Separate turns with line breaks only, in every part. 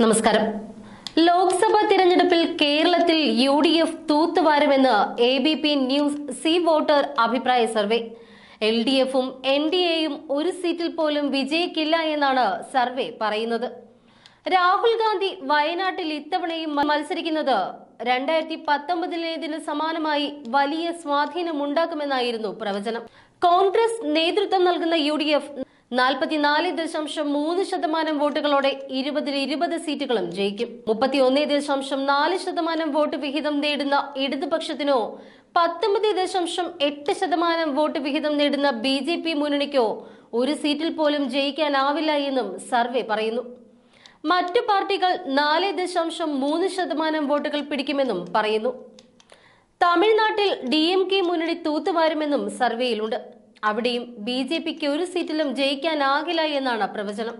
നമസ്കാരം. ലോക്സഭാ തിരഞ്ഞെടുപ്പിൽ കേരളത്തിൽ U D F തൂത്തുവാരുമെന്ന് A B P news C voter അഭിപ്രായ സർവേ. എൽ ഡി എഫും എൻ ഡി എയും ഒരു സീറ്റിൽ പോലും വിജയിക്കില്ല എന്നാണ് സർവേ പറയുന്നത്. രാഹുൽ ഗാന്ധി വയനാട്ടിൽ ഇത്തവണയും മത്സരിക്കുന്നത് രണ്ടായിരത്തി പത്തൊമ്പതിലേതിന് സമാനമായി വലിയ സ്വാധീനമുണ്ടാക്കുമെന്നായിരുന്നു പ്രവചനം. കോൺഗ്രസ് നേതൃത്വം നൽകുന്ന യു നാൽപ്പത്തിനാല് ദശാംശം മൂന്ന് ശതമാനം വോട്ടുകളോടെ ഇരുപതിൽ ഇരുപത് സീറ്റുകളും ജയിക്കും. മുപ്പത്തി ഒന്ന് ദശാംശം നാല് ശതമാനം വോട്ട് വിഹിതം നേടുന്ന ഇടതുപക്ഷത്തിനോ പത്തൊമ്പത് ദശാംശം എട്ട് ശതമാനം വോട്ട് വിഹിതം നേടുന്ന ബി ജെ പി മുന്നണിക്കോ ഒരു സീറ്റിൽ പോലും ജയിക്കാനാവില്ല എന്നും സർവേ പറയുന്നു. മറ്റു പാർട്ടികൾ നാല് ദശാംശം മൂന്ന് ശതമാനം വോട്ടുകൾ പിടിക്കുമെന്നും പറയുന്നു. തമിഴ്നാട്ടിൽ ഡി എം കെ മുന്നണി തൂത്തുവാരുമെന്നും സർവേയിലുണ്ട്. അവിടെയും ബി ജെ പിക്ക് ഒരു സീറ്റിലും ജയിക്കാനാകില്ല എന്നാണ് പ്രവചനം.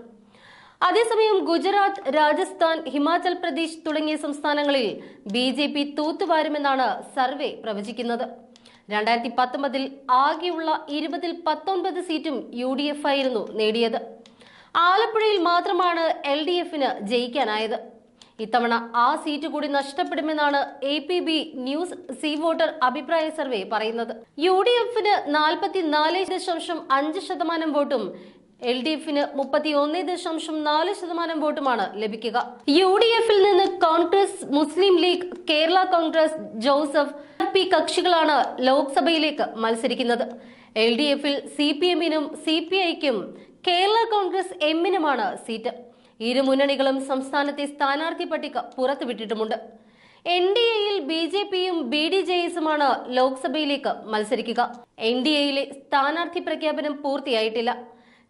അതേസമയം ഗുജറാത്ത് രാജസ്ഥാൻ ഹിമാചൽ പ്രദേശ് തുടങ്ങിയ സംസ്ഥാനങ്ങളിൽ ബി ജെ പി തൂത്തുവാരുമെന്നാണ് സർവേ പ്രവചിക്കുന്നത്. രണ്ടായിരത്തി പത്തൊമ്പതിൽ ആകെയുള്ള ഇരുപതിൽ പത്തൊൻപത് സീറ്റും യു ഡി എഫ് ആയിരുന്നു നേടിയത്. ആലപ്പുഴയിൽ മാത്രമാണ് എൽ ഡി എഫിന് ജയിക്കാനായത്. ഇത്തവണ ആ സീറ്റ് കൂടി നഷ്ടപ്പെടുമെന്നാണ് A P B news C voter അഭിപ്രായ സർവേ പറയുന്നത്. യു ഡി എഫിന് നാൽപ്പത്തിനാല് ദശാംശം അഞ്ച് ശതമാനം വോട്ടും എൽ ഡി എഫിന് മുപ്പത്തി ഒന്ന് ദശാംശം നാല് ശതമാനം വോട്ടുമാണ് ലഭിക്കുക. യു ഡി എഫിൽ നിന്ന് കോൺഗ്രസ് മുസ്ലിം ലീഗ് കേരള കോൺഗ്രസ് ജോസഫ് പി കക്ഷികളാണ് ലോക്സഭയിലേക്ക് മത്സരിക്കുന്നത്. എൽ ഡി എഫിൽ സി പി എമ്മിനും സി പി ഐക്കും കേരള കോൺഗ്രസ് എമ്മിനുമാണ് സീറ്റ്. ഇരു മുന്നണികളും സംസ്ഥാനത്തെ സ്ഥാനാർത്ഥി പട്ടിക പുറത്തുവിട്ടിട്ടുമുണ്ട്. എൻ ഡി എയിൽ ബി ജെ പിയും ബി ഡി ജെ എസുമാണ് ലോക്സഭയിലേക്ക് മത്സരിക്കുക. എൻ ഡി എയിലെ സ്ഥാനാർത്ഥി പ്രഖ്യാപനം പൂർത്തിയായിട്ടില്ല.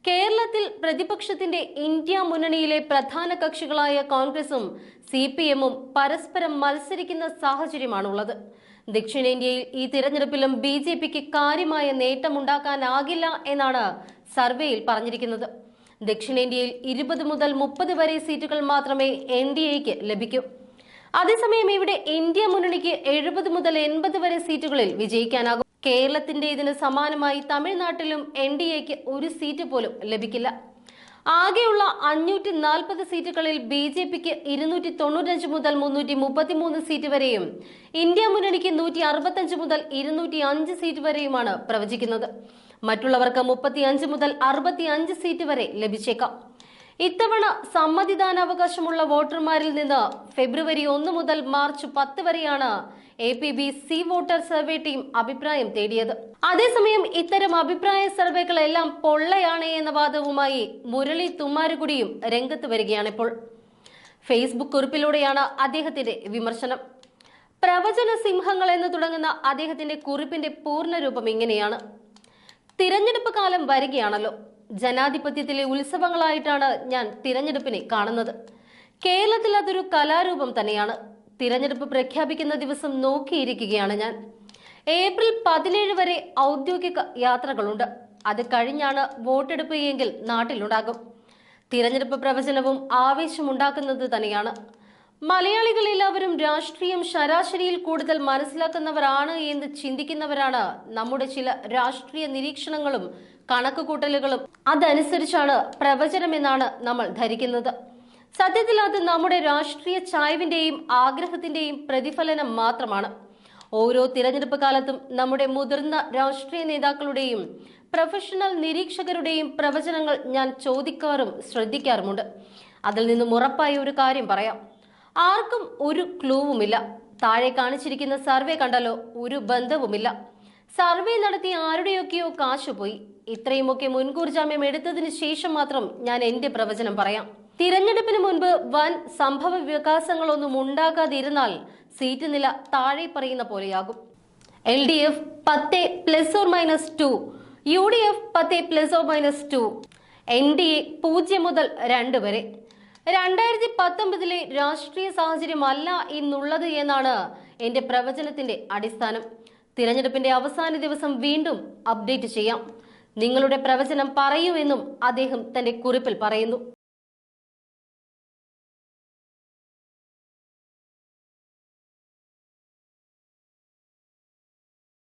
കേരളത്തിൽ പ്രതിപക്ഷത്തിന്റെ ഇന്ത്യ മുന്നണിയിലെ പ്രധാന കക്ഷികളായ കോൺഗ്രസും സി പി എമ്മും പരസ്പരം മത്സരിക്കുന്ന സാഹചര്യമാണുള്ളത്. ദക്ഷിണേന്ത്യയിൽ ഈ തിരഞ്ഞെടുപ്പിലും ബി ജെ പിക്ക് കാര്യമായ നേട്ടമുണ്ടാക്കാനാകില്ല എന്നാണ് സർവേയിൽ പറഞ്ഞിരിക്കുന്നത്. ദക്ഷിണേന്ത്യയിൽ ഇരുപത് മുതൽ മുപ്പത് വരെ സീറ്റുകൾ മാത്രമേ എൻ ഡി എക്ക് ലഭിക്കൂ. അതേസമയം ഇവിടെ ഇന്ത്യ മുന്നണിക്ക് എഴുപത് മുതൽ എൺപത് വരെ സീറ്റുകളിൽ വിജയിക്കാനാകും. കേരളത്തിന്റെ ഇതിന് സമാനമായി തമിഴ്നാട്ടിലും എൻ ഡി എക്ക് ഒരു സീറ്റ് പോലും ലഭിക്കില്ല. ആകെയുള്ള അഞ്ഞൂറ്റി നാൽപ്പത് സീറ്റുകളിൽ ബി ജെ പിക്ക് ഇരുന്നൂറ്റി തൊണ്ണൂറ്റഞ്ച് മുതൽ മുന്നൂറ്റി മുപ്പത്തിമൂന്ന് സീറ്റ് വരെയും ഇന്ത്യ മുന്നണിക്ക് നൂറ്റി അറുപത്തഞ്ച് മുതൽ ഇരുന്നൂറ്റി അഞ്ച് സീറ്റ് വരെയുമാണ് പ്രവചിക്കുന്നത്. മറ്റുള്ളവർക്ക് മുപ്പത്തി അഞ്ച് മുതൽ അറുപത്തി അഞ്ച് സീറ്റ് വരെ ലഭിച്ചേക്കാം. ഇത്തവണ സമ്മതിദാനാവകാശമുള്ള വോട്ടർമാരിൽ നിന്ന് ഫെബ്രുവരി ഒന്ന് മുതൽ മാർച്ച് പത്ത് വരെയാണ് A P B C voter survey team അഭിപ്രായം തേടിയത്. അതേസമയം ഇത്തരം അഭിപ്രായ സർവേകളെല്ലാം പൊള്ളയാണ് എന്ന വാദവുമായി മുരളി തുമ്മാരുകുടിയും രംഗത്ത് വരികയാണിപ്പോൾ. ഫേസ്ബുക്ക് കുറിപ്പിലൂടെയാണ് അദ്ദേഹത്തിന്റെ വിമർശനം. പ്രവചന സിംഹങ്ങൾ എന്ന് തുടങ്ങുന്ന അദ്ദേഹത്തിന്റെ കുറിപ്പിന്റെ പൂർണരൂപം ഇങ്ങനെയാണ്. തിരഞ്ഞെടുപ്പ് കാലം വരികയാണല്ലോ. ജനാധിപത്യത്തിലെ ഉത്സവങ്ങളായിട്ടാണ് ഞാൻ തിരഞ്ഞെടുപ്പിനെ കാണുന്നത്. കേരളത്തിൽ അതൊരു കലാരൂപം തന്നെയാണ്. തിരഞ്ഞെടുപ്പ് പ്രഖ്യാപിക്കുന്ന ദിവസം നോക്കിയിരിക്കുകയാണ് ഞാൻ. ഏപ്രിൽ പതിനേഴ് വരെ ഔദ്യോഗിക യാത്രകളുണ്ട്. അത് കഴിഞ്ഞാണ് വോട്ടെടുപ്പ് എങ്കിൽ നാട്ടിലുണ്ടാകും. തിരഞ്ഞെടുപ്പ് പ്രവചനവും ആവേശമുണ്ടാക്കുന്നത് തന്നെയാണ്. മലയാളികൾ എല്ലാവരും രാഷ്ട്രീയം ശരാശരിയിൽ കൂടുതൽ മനസ്സിലാക്കുന്നവരാണ് എന്ന് ചിന്തിക്കുന്നവരാണ് നമ്മുടെ ചില രാഷ്ട്രീയ നിരീക്ഷണങ്ങളും കണക്കുകൂട്ടലുകളും. അതനുസരിച്ചാണ് പ്രവചനമെന്നാണ് നമ്മൾ ധരിക്കുന്നത്. സത്യത്തിൽ അത് നമ്മുടെ രാഷ്ട്രീയ ചായവിന്റെയും ആഗ്രഹത്തിന്റെയും പ്രതിഫലനം മാത്രമാണ്. ഓരോ തിരഞ്ഞെടുപ്പ് കാലത്തും നമ്മുടെ മുതിർന്ന രാഷ്ട്രീയ നേതാക്കളുടെയും പ്രൊഫഷണൽ നിരീക്ഷകരുടെയും പ്രവചനങ്ങൾ ഞാൻ ചോദിക്കാറും ശ്രദ്ധിക്കാറുമുണ്ട്. അതിൽ നിന്നും ഉറപ്പായ ഒരു കാര്യം പറയാം. ആർക്കും ഒരു ക്ലൂവുമില്ല. താഴെ കാണിച്ചിരിക്കുന്ന സർവേ കണ്ടല്ലോ ഒരു ബന്ധവുമില്ല. സർവേ നടത്തി ആരുടെയൊക്കെയോ കാശ് പോയി. ഇത്രയുമൊക്കെ മുൻകൂർ ജാമ്യം എടുത്തതിന് ശേഷം മാത്രം ഞാൻ എന്റെ പ്രവചനം പറയാം. തിരഞ്ഞെടുപ്പിന് മുൻപ് വൻ സംഭവ വികാസങ്ങളൊന്നും ഉണ്ടാകാതിരുന്നാൽ സീറ്റ് നില താഴെ പറയുന്ന പോലെയാകും. എൽ ഡി എഫ് പത്ത് plus or minus two U D F പത്ത് plus or minus two N D A പൂജ്യം മുതൽ രണ്ട് വരെ. രണ്ടായിരത്തി പത്തൊമ്പതിലെ രാഷ്ട്രീയ സാഹചര്യമല്ല ഇന്നുള്ളത് എന്നാണ് എന്റെ പ്രവചനത്തിന്റെ അടിസ്ഥാനം. തിരഞ്ഞെടുപ്പിന്റെ അവസാന ദിവസം വീണ്ടും അപ്ഡേറ്റ് ചെയ്യാം. നിങ്ങളുടെ പ്രവചനം പറയൂ എന്നും അദ്ദേഹം തന്റെ കുറിപ്പിൽ പറയുന്നു.